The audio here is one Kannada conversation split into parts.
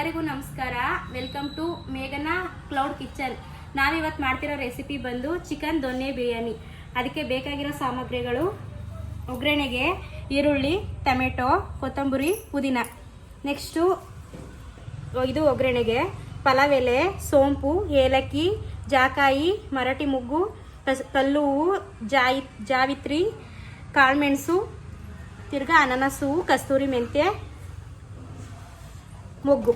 ಎಲ್ಲರಿಗೂ ನಮಸ್ಕಾರ. ವೆಲ್ಕಮ್ ಟು ಮೇಘನಾ ಕ್ಲೌಡ್ ಕಿಚನ್ ನಾವಿವತ್ತು ಮಾಡ್ತಿರೋ ರೆಸಿಪಿ ಬಂದು ಚಿಕನ್ ದೊನ್ನೆ ಬಿರಿಯಾನಿ. ಅದಕ್ಕೆ ಬೇಕಾಗಿರೋ ಸಾಮಗ್ರಿಗಳು ಒಗ್ಗರಣೆಗೆ ಈರುಳ್ಳಿ, ಟೊಮೆಟೊ, ಕೊತ್ತಂಬರಿ, ಪುದೀನ. ನೆಕ್ಸ್ಟು ಇದು ಒಗ್ಗರಣೆಗೆ ಪಲಾವ್ ಎಲೆ ಸೋಂಪು, ಏಲಕ್ಕಿ, ಜಾಕಾಯಿ, ಮರಾಠಿ ಮುಗ್ಗು ಕಸ್ ಕಲ್ಲು ಹೂವು ಜಾಯಿ, ಜಾವಿತ್ರಿ, ಕಾಳುಮೆಣಸು, ತಿರ್ಗಾ ಅನಾನಸು, ಕಸ್ತೂರಿ ಮೆಂತ್ಯ ಮೊಗ್ಗು.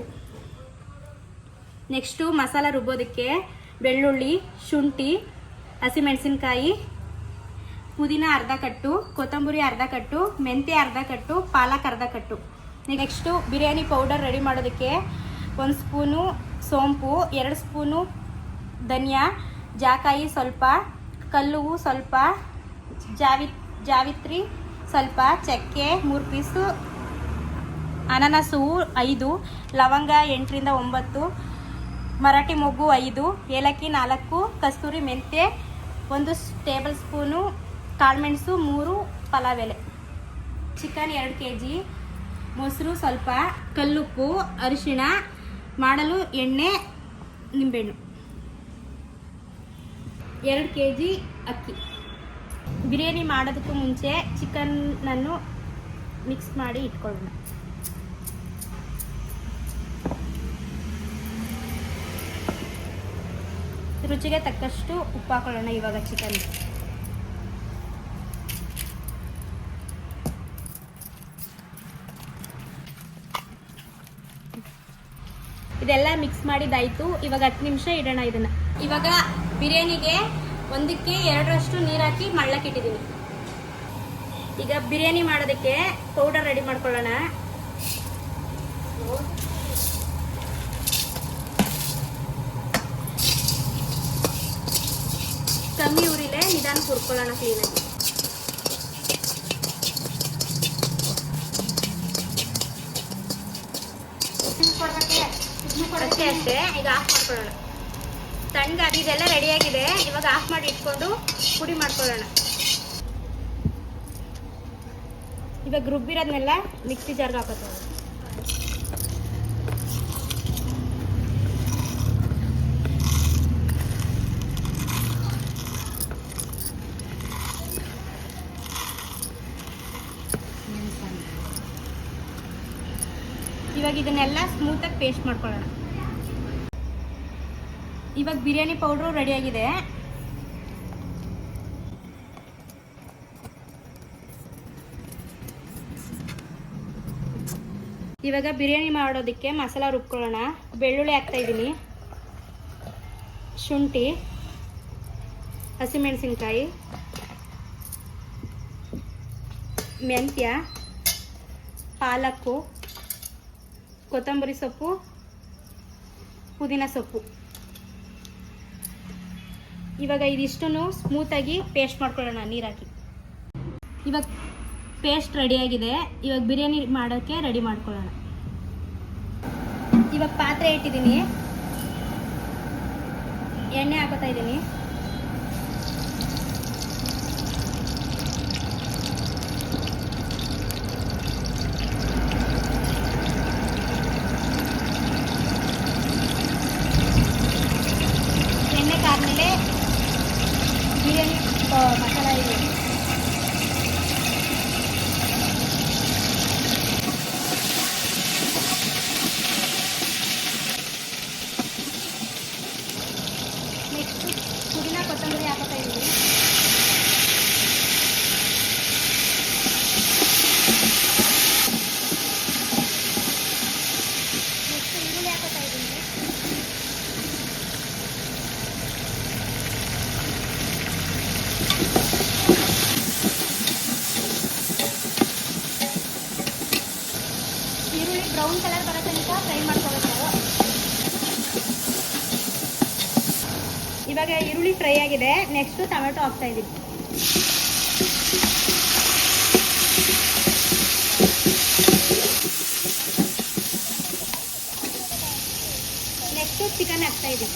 ನೆಕ್ಸ್ಟು ಮಸಾಲ ರುಬ್ಬೋದಕ್ಕೆ ಬೆಳ್ಳುಳ್ಳಿ, ಶುಂಠಿ, ಹಸಿಮೆಣಸಿನ್ಕಾಯಿ, ಪುದೀನ ಅರ್ಧ ಕಟ್ಟು, ಕೊತ್ತಂಬರಿ ಅರ್ಧ ಕಟ್ಟು, ಮೆಂತ್ಯ ಅರ್ಧ ಕಟ್ಟು, ಪಾಲಕ್ ಅರ್ಧ ಕಟ್ಟು. ನೆಕ್ಸ್ಟು ಬಿರಿಯಾನಿ ಪೌಡರ್ ರೆಡಿ ಮಾಡೋದಕ್ಕೆ ಒಂದು ಸ್ಪೂನು ಸೋಂಪು, ಎರಡು ಸ್ಪೂನು ಧನಿಯಾ, ಜಾಕಾಯಿ ಸ್ವಲ್ಪ, ಕಲ್ಲು ಸ್ವಲ್ಪ, ಜಾವಿ, ಜಾವಿತ್ರಿ ಸ್ವಲ್ಪ, ಚಕ್ಕೆ ಮೂರು ಪೀಸು ಅನಾನಸು ಐದು, ಲವಂಗ ಎಂಟರಿಂದ ಒಂಬತ್ತು, ಮರಾಠಿ ಮೊಗ್ಗು ಐದು, ಏಲಕ್ಕಿ ನಾಲ್ಕು, ಕಸ್ತೂರಿ ಮೆಂತ್ಯ ಒಂದು ಟೇಬಲ್ ಸ್ಪೂನು ಕಾಳುಮೆಣಸು ಮೂರು ಪಲಾವ್ ಎಲೆ ಚಿಕನ್ ಎರಡು ಕೆ ಜಿ, ಮೊಸರು ಸ್ವಲ್ಪ, ಕಲ್ಲುಪ್ಪು, ಅರಿಶಿಣ, ಮಾಡಲು ಎಣ್ಣೆ, ನಿಂಬೆಹಣ್ಣು. ಎರಡು ಕೆ ಜಿ ಅಕ್ಕಿ. ಬಿರಿಯಾನಿ ಮಾಡೋದಕ್ಕೂ ಮುಂಚೆ ಚಿಕನ್ನನ್ನು ಮಿಕ್ಸ್ ಮಾಡಿ ಇಟ್ಕೊಳ್ಳೋಣ. ರುಚಿಗೆ ತಕ್ಕಷ್ಟು ಉಪ್ಪು ಹಾಕೊಳ್ಳೋಣ ಇವಾಗ ಚಿಕನ್ ಇದೆಲ್ಲ ಮಿಕ್ಸ್ ಮಾಡಿದಾಯ್ತು. ಇವಾಗ ಹತ್ತು ನಿಮಿಷ ಇಡೋಣ ಇದನ್ನ. ಇವಾಗ ಬಿರಿಯಾನಿಗೆ ಒಂದಕ್ಕೆ ಎರಡರಷ್ಟು ನೀರು ಹಾಕಿ ಮಳ್ಳಕ್ಕೆ ಇಟ್ಟಿದ್ದೀನಿ ಈಗ ಬಿರಿಯಾನಿ ಮಾಡೋದಕ್ಕೆ ಪೌಡರ್ ರೆಡಿ ಮಾಡ್ಕೊಳ್ಳೋಣ. ಹುರ್ಕೊಳ್ಳೋಣ ಕ್ಲೀನಾಗಿ ಅಷ್ಟೇ ಅಷ್ಟೇ ಈಗ ಆಫ್ ಮಾಡ್ಕೊಳ್ಳೋಣ ತಣ್ಣಗೆ ಇದೆಲ್ಲ ರೆಡಿಯಾಗಿದೆ ಇವಾಗ ಆಫ್ ಮಾಡಿ ಇಟ್ಕೊಂಡು ಪುಡಿ ಮಾಡ್ಕೊಳ್ಳೋಣ ಇವಾಗ ರುಬ್ಬಿರೋದನ್ನೆಲ್ಲ ಮಿಕ್ಸಿ ಜಾರ್ಗೆ ಹಾಕೋತೀವಿ ಇವಾಗ ಇದನ್ನೆಲ್ಲ ಸ್ಮೂತಾಗಿ ಪೇಸ್ಟ್ ಮಾಡ್ಕೊಳ್ಳೋಣ. ಇವಾಗ ಬಿರಿಯಾನಿ ಪೌಡ್ರು ರೆಡಿಯಾಗಿದೆ ಇವಾಗ ಬಿರಿಯಾನಿ ಮಾಡೋದಕ್ಕೆ ಮಸಾಲ ರುಬ್ಕೊಳ್ಳೋಣ. ಬೆಳ್ಳುಳ್ಳಿ ಹಾಕ್ತಾ ಇದ್ದೀನಿ. ಶುಂಠಿ, ಹಸಿಮೆಣಸಿನ್ಕಾಯಿ, ಮೆಂತ್ಯ ಪಾಲಕ್ಕು ಕೊತ್ತಂಬರಿ ಸೊಪ್ಪು, ಪುದೀನ ಸೊಪ್ಪು. ಇವಾಗ ಇದಿಷ್ಟನ್ನು ಸ್ಮೂತಾಗಿ ಪೇಸ್ಟ್ ಮಾಡ್ಕೊಳ್ಳೋಣ ನೀರು ಹಾಕಿ ಇವಾಗ ಪೇಸ್ಟ್ ರೆಡಿಯಾಗಿದೆ ಇವಾಗ ಬಿರಿಯಾನಿ ಮಾಡೋಕ್ಕೆ ರೆಡಿ ಮಾಡ್ಕೊಳ್ಳೋಣ. ಇವಾಗ ಪಾತ್ರೆ ಇಟ್ಟಿದ್ದೀನಿ. ಎಣ್ಣೆ ಹಾಕೋತಾ ಇದ್ದೀನಿ ಎಣ್ಣೆ ಕಾದ್ಮೇಲೆ ಬಿರಿಯಾನಿ ಪ- ಮಸಾಲ ಇದೆ ನೆಕ್ಸ್ಟ್ ಪುದೀನ ಕೊತ್ತಂಬರಿ ಹಾಕೋತಾ ಇದ್ದೀವಿ ನೆಕ್ಸ್ಟ್ ಈರುಳ್ಳಿ ಹಾಕೋತಾ ಇದ್ದೀನಿ ಈರುಳ್ಳಿ ಬ್ರೌನ್ ಕಲರ್ ಬರೋ ತನಕ ಫ್ರೈ ಮಾಡ್ಕೋಬೇಕು ಇವಾಗ ಈರುಳ್ಳಿ ಫ್ರೈ ಆಗಿದೆ. ನೆಕ್ಸ್ಟ್ ಟೊಮೆಟೊ ಹಾಕ್ತಾ ಇದ್ದೀವಿ ನೆಕ್ಸ್ಟ್ ಚಿಕನ್ ಹಾಕ್ತಾ ಇದ್ದೀವಿ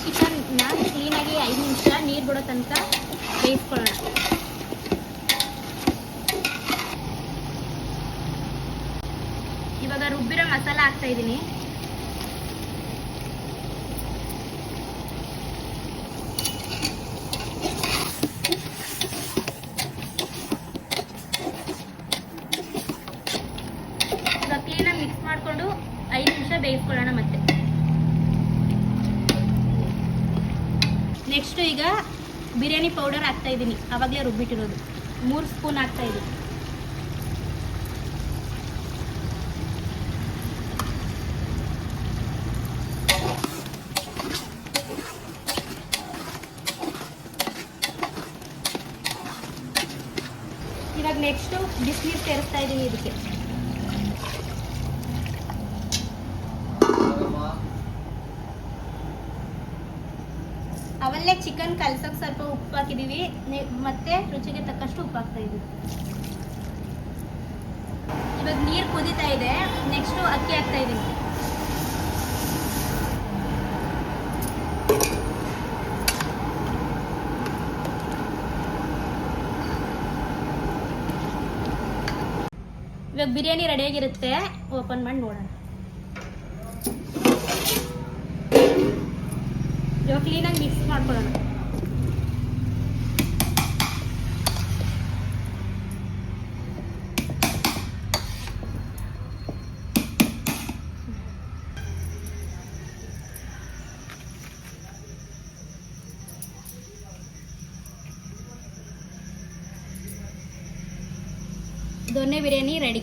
ಚಿಕನ್ನ ಕ್ಲೀನಾಗಿ ಐದು ನಿಮಿಷ ನೀರು ಬಿಡೋ ತನಕ ಬೇಯಿಸ್ಕೊಳ್ಳೋಣ. ಇವಾಗ ರುಬ್ಬಿರೋ ಮಸಾಲ ಹಾಕ್ತಾ ಇದ್ದೀನಿ ಇವಾಗ ಕ್ಲೀನಾಗಿ ಮಿಕ್ಸ್ ಮಾಡಿಕೊಂಡು ಐದು ನಿಮಿಷ ಬೇಯಿಸ್ಕೊಳ್ಳೋಣ ಮತ್ತೆ. ನೆಕ್ಸ್ಟ್ ಈಗ ಬಿರಿಯಾನಿ ಪೌಡರ್ ಹಾಕ್ತಾ ಇದ್ದೀನಿ. ಅವಾಗಲೇ ರುಬ್ಬಿಟ್ಟಿರೋದು. ಮೂರು ಸ್ಪೂನ್ ಹಾಕ್ತಾ ಇದ್ದೀನಿ. ಇವಾಗ ನೆಕ್ಸ್ಟು ಬಿಸಿನೀರು ಸೇರಿಸ್ತಾ ಇದ್ದೀನಿ ಇದಕ್ಕೆ. ಅವಲ್ಲೇ ಚಿಕನ್ ಕಲ್ಸಕ್ಕೆ ಸ್ವಲ್ಪ ಉಪ್ಪು ಹಾಕಿದೀವಿ ಮತ್ತೆ ರುಚಿಗೆ ತಕ್ಕಷ್ಟು ಉಪ್ಪು ಹಾಕ್ತಾ ಇದೀವಿ. ಇವಾಗ ನೀರು ಕುದೀತಾ ಇದೆ. ನೆಕ್ಸ್ಟು ಅಕ್ಕಿ ಹಾಕ್ತಾ ಇದೀವಿ ಇವಾಗ ಬಿರಿಯಾನಿ ರೆಡಿಯಾಗಿರುತ್ತೆ ಓಪನ್ ಮಾಡಿ ನೋಡೋಣ. ಇವಾಗ ಕ್ಲೀನಾಗಿ ಮಿಕ್ಸ್ ಮಾಡ್ಕೊಳ್ಳೋಣ ದೊನ್ನೆ ಬಿರಿಯಾನಿ ರೆಡಿ